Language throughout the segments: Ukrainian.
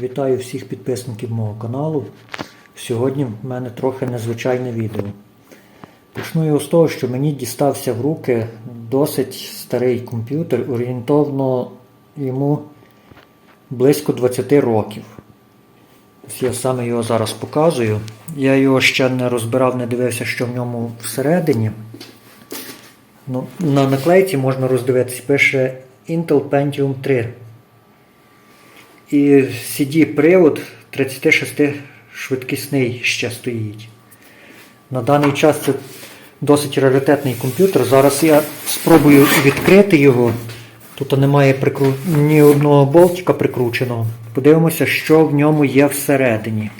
Вітаю всіх підписників мого каналу. Сьогодні в мене трохи незвичайне відео. Почну його з того, що мені дістався в руки досить старий комп'ютер, орієнтовно йому близько 20 років. Я саме його зараз показую. Я його ще не розбирав, не дивився, що в ньому всередині. Ну, на наклейці можна роздивитись, пише Intel Pentium 3. І CD-привод 36 швидкісний ще стоїть. На даний час це досить раритетний комп'ютер. Зараз я спробую відкрити його. Тут немає прикру... ні одного болтика прикрученого. Подивимося, що в ньому є всередині.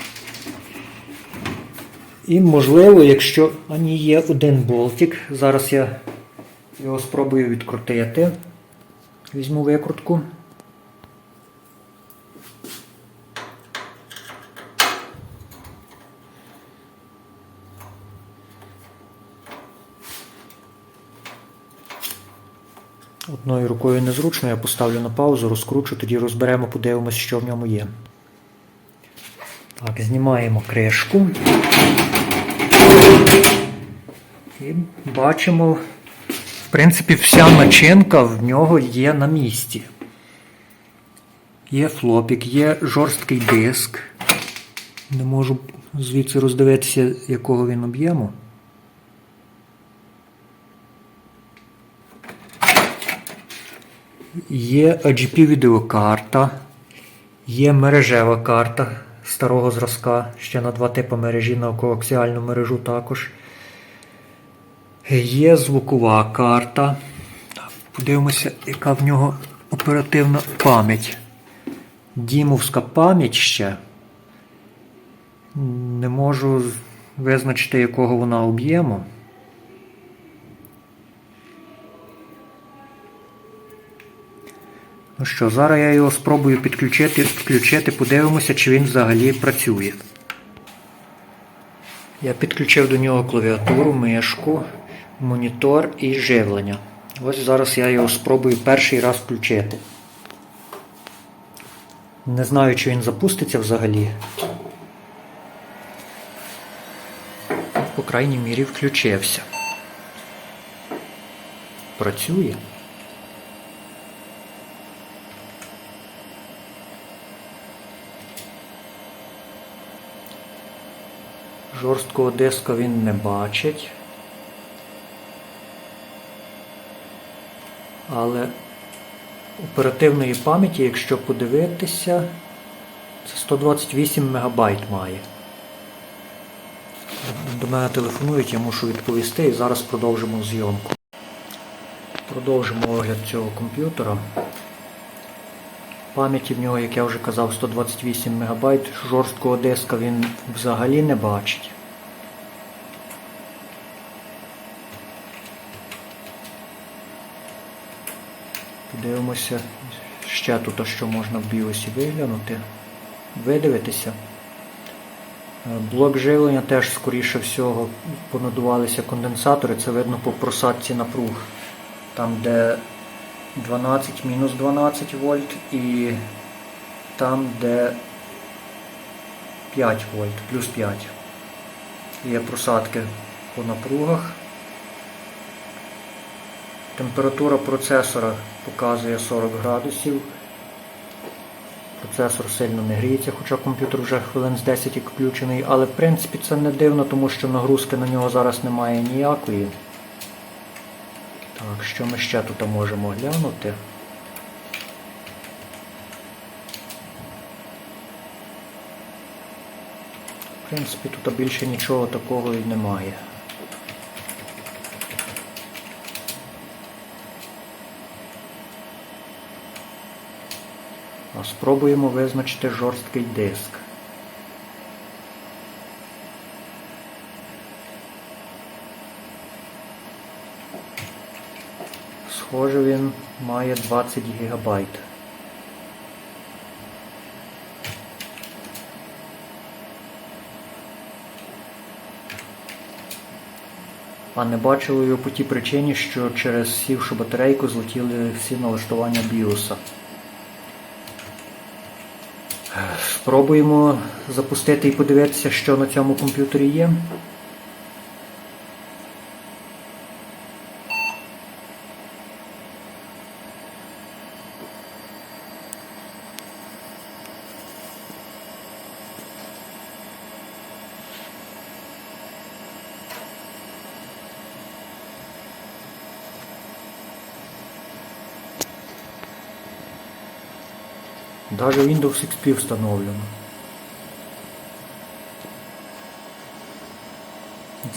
І можливо, якщо ані є один болтик, зараз я його спробую відкрутити. Візьму викрутку. Одною рукою незручно, я поставлю на паузу, розкручу, тоді розберемо, подивимося, що в ньому є. Так, знімаємо кришку. І бачимо, в принципі, вся начинка в нього є на місці. Є флопік, є жорсткий диск. Не можу звідси роздивитися, якого він об'єму. Є AGP відеокарта, є мережева карта старого зразка, ще на два типи мережі, на коаксіальну мережу також. Є звукова карта. Подивимося, яка в нього оперативна пам'ять. Дімовська пам'ять ще. Не можу визначити, якого вона об'єму. Ну що, зараз я його спробую підключити, включити, подивимося, чи він взагалі працює. Я підключив до нього клавіатуру, мишку, монітор і живлення. Ось зараз я його спробую перший раз включити. Не знаю, чи він запуститься взагалі. По крайній мірі включився. Працює. Жорсткого диска він не бачить. Але оперативної пам'яті, якщо подивитися, це 128 МБ має. До мене телефонують, я мушу відповісти і зараз продовжимо зйомку. Продовжимо огляд цього комп'ютера. Пам'яті в нього, як я вже казав, 128 МБ. Жорсткого диска він взагалі не бачить. Подивимося ще тут, що можна в біосі виглянути, видивитися. Е, Блок живлення теж, скоріше всього, понадувалися конденсатори, це видно по просадці напруг. Там, де 12 мінус 12 вольт і там, де 5 вольт, плюс 5. Є просадки по напругах. Температура процесора показує 40 градусів. Процесор сильно не гріється, хоча комп'ютер вже хвилин з 10 як включений, але в принципі це не дивно, тому що нагрузки на нього зараз немає ніякої. Так, що ми ще тут можемо глянути? В принципі, тут більше нічого такого і немає. Спробуємо визначити жорсткий диск. Схоже, він має 20 ГБ. А не бачили його по тій причині, що через сівшу батарейку злетіли всі налаштування біоса. Спробуємо запустити і подивитися, що на цьому комп'ютері є. Даже Windows XP встановлено.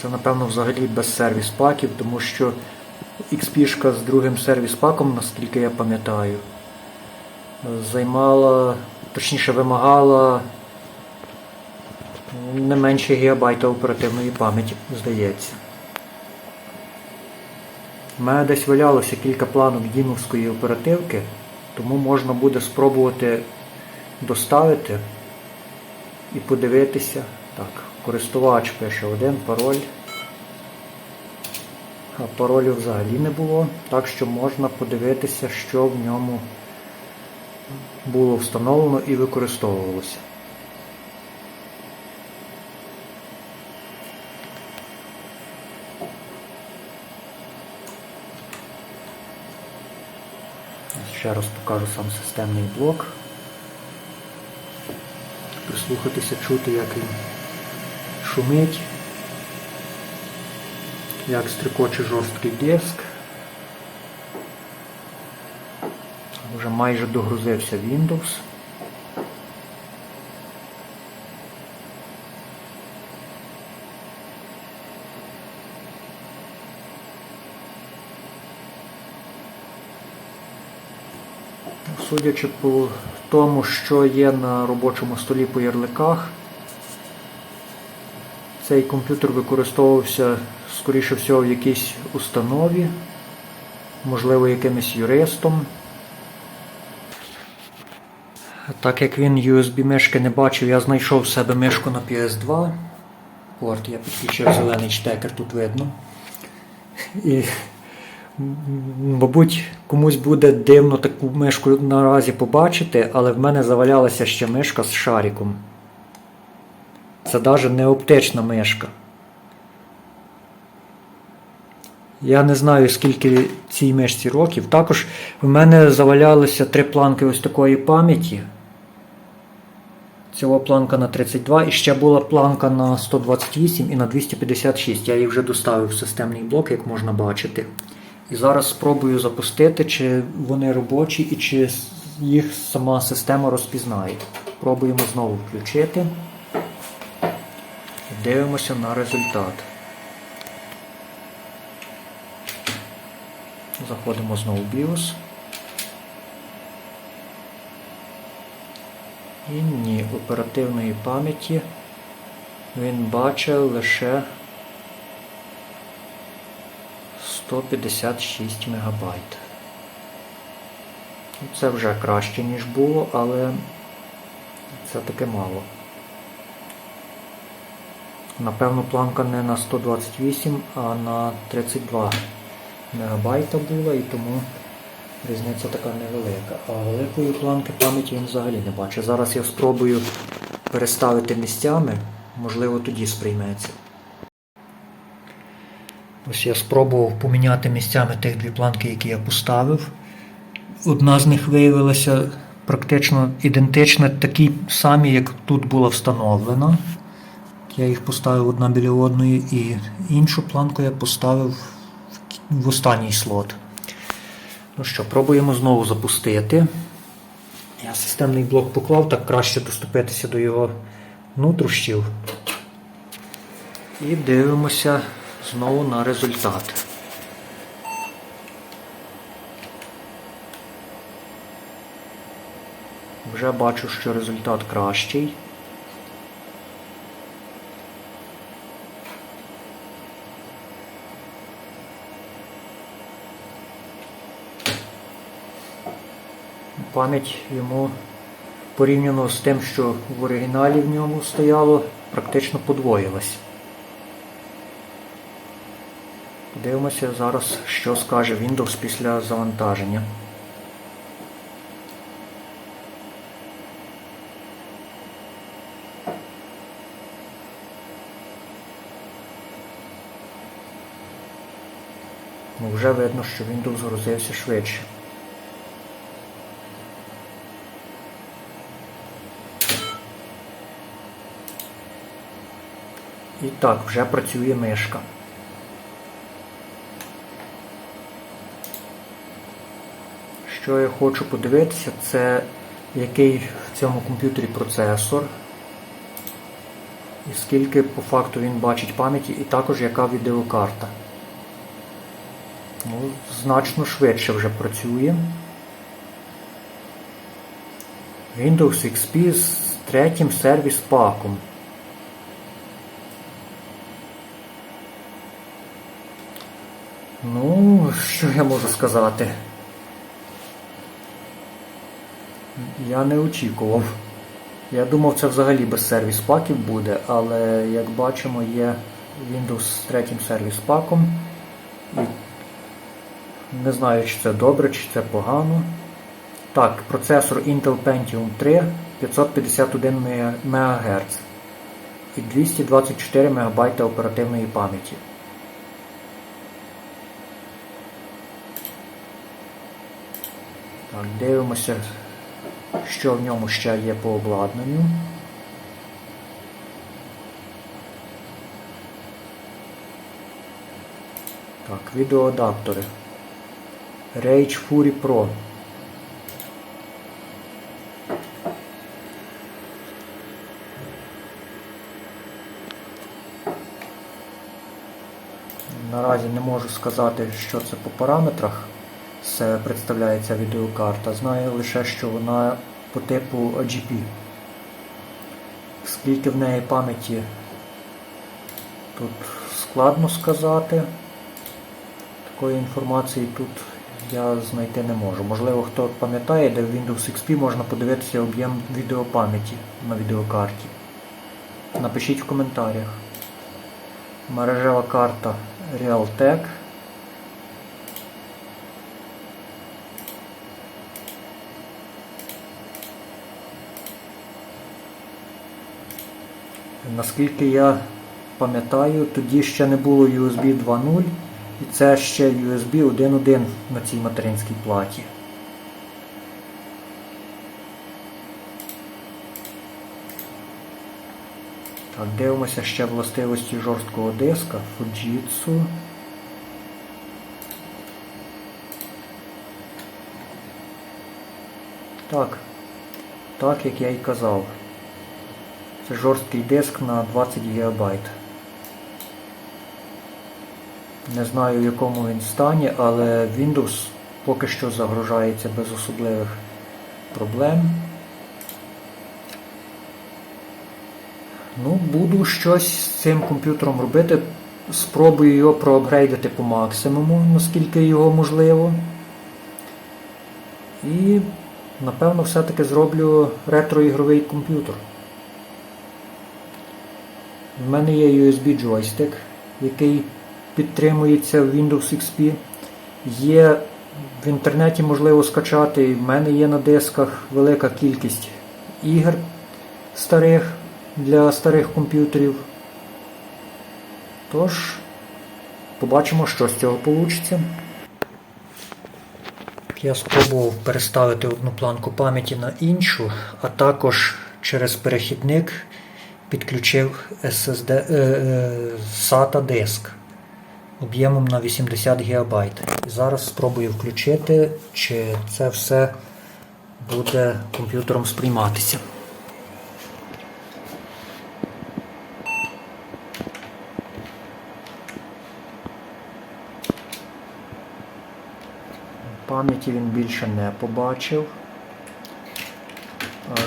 Це, напевно, взагалі без сервіс паків, тому що XP з другим сервіс паком, наскільки я пам'ятаю, займала, точніше вимагала не менше гігабайта оперативної пам'яті, здається. У мене десь валялося кілька планок дімовської оперативки, тому можна буде спробувати доставити і подивитися. Так, користувач пише один пароль. А паролю взагалі не було, так що можна подивитися, що в ньому було встановлено і використовувалося. Ще раз покажу сам системний блок. Прислухатися, чути, як він шумить, як стрикоче жорсткий диск. Вже майже догрузився Windows. Судячи по тому, що є на робочому столі по ярликах, цей комп'ютер використовувався, скоріше всього, в якійсь установі, можливо, якимось юристом. Так як він USB мишки не бачив, я знайшов в себе мишку на PS2. Порт я підключив зелений штекер, тут видно. І Мабуть, комусь буде дивно таку мишку наразі побачити, але в мене завалялася ще мишка з шариком. Це навіть не оптична мишка. Я не знаю, скільки цій мишці років. Також в мене завалялися три планки ось такої пам'яті. Цього планка на 32 і ще була планка на 128 і на 256. Я її вже доставив в системний блок, як можна бачити. І зараз спробую запустити, чи вони робочі і чи їх сама система розпізнає. Пробуємо знову включити. Дивимося на результат. Заходимо знову в BIOS. І ні, оперативної пам'яті він бачив лише 156 МБ. Це вже краще, ніж було, але це таки мало. Напевно, планка не на 128, а на 32 МБ була і тому різниця така невелика. А великої планки пам'яті він взагалі не бачить. Зараз я спробую переставити місцями, можливо тоді сприйметься. Ось я спробував поміняти місцями тих дві планки, які я поставив. Одна з них виявилася практично ідентична, такі самі, як тут була встановлена. Я їх поставив одна біля одної і іншу планку я поставив в останній слот. Ну що, пробуємо знову запустити. Я системний блок поклав, так краще доступитися до його нутрощів. І дивимося знову на результат. Вже бачу, що результат кращий. Пам'ять йому порівняно з тим, що в оригіналі в ньому стояло, практично подвоїлась. Дивимося зараз, що скаже Windows після завантаження. Ну, Вже видно, що Windows загрузився швидше. І так, вже працює мишка. Що я хочу подивитися, це який в цьому комп'ютері процесор, і скільки по факту він бачить пам'яті, і також яка відеокарта. Ну, Значно швидше вже працює. Windows XP з третім сервіс паком. Ну, що я можу сказати? Я не очікував. Я думав, це взагалі без сервіс паків буде, але як бачимо, є Windows з третім сервіс паком. І не знаю, чи це добре, чи це погано. Так, процесор Intel Pentium 3 551 МГц і 224 МБ оперативної пам'яті. Так, дивимося, що в ньому ще є по обладнанню. Так, відеоадаптери. Rage Fury Pro. Наразі не можу сказати, що це по параметрах це представляється відеокарта. Знаю лише, що вона по типу AGP. Скільки в неї пам'яті тут складно сказати. Такої інформації тут я знайти не можу. Можливо, хто пам'ятає, де в Windows XP можна подивитися об'єм відеопам'яті на відеокарті. Напишіть в коментарях. Мережева карта Realtek. Наскільки я пам'ятаю, тоді ще не було USB 2.0 і це ще USB 1.1 на цій материнській платі. Так, дивимося ще властивості жорсткого диска Fujitsu. Так, так як я і казав. Це жорсткий диск на 20 ГБ. Не знаю в якому він стані, але Windows поки що загружається без особливих проблем. Ну, буду щось з цим комп'ютером робити. Спробую його проапгрейдити по максимуму, наскільки його можливо. І, напевно, все-таки зроблю ретроігровий комп'ютер. В мене є USB джойстик, який підтримується в Windows XP. Є в інтернеті можливо скачати. В мене є на дисках велика кількість ігор старих для старих комп'ютерів. Тож, побачимо, що з цього вийде. Я спробував переставити одну планку пам'яті на іншу, а також через перехідник підключив SSD, е, е, SATA диск об'ємом на 80 ГБ. І зараз спробую включити, чи це все буде комп'ютером сприйматися. Пам'яті він більше не побачив.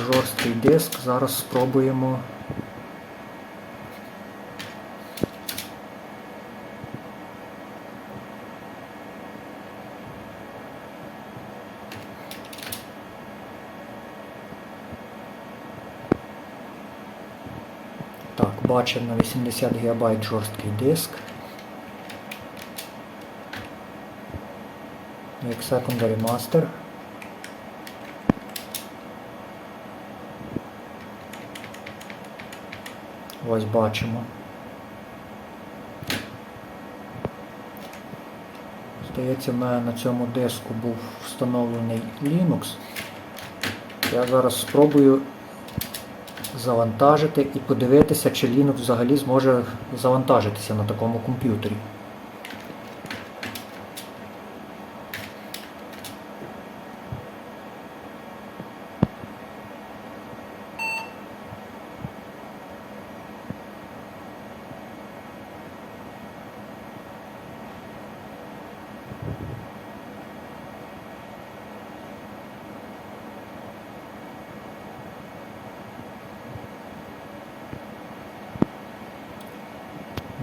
Жорсткий диск зараз спробуємо Так, бачив на 80 ГБ жорсткий диск. Як Secondary Master. Ось бачимо. Здається, в мене на цьому диску був встановлений Linux. Я зараз спробую завантажити і подивитися, чи Linux взагалі зможе завантажитися на такому комп'ютері.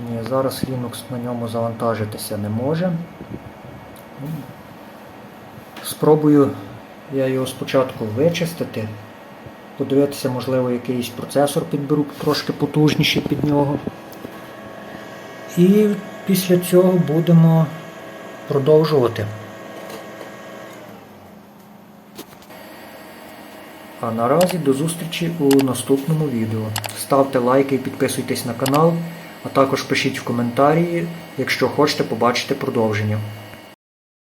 Ні, зараз Linux на ньому завантажитися не може. Ну, Спробую я його спочатку вичистити, подивитися, можливо, якийсь процесор підберу трошки потужніший під нього. І після цього будемо продовжувати. А наразі до зустрічі у наступному відео. Ставте лайки і підписуйтесь на канал, а також пишіть в коментарі, якщо хочете побачити продовження.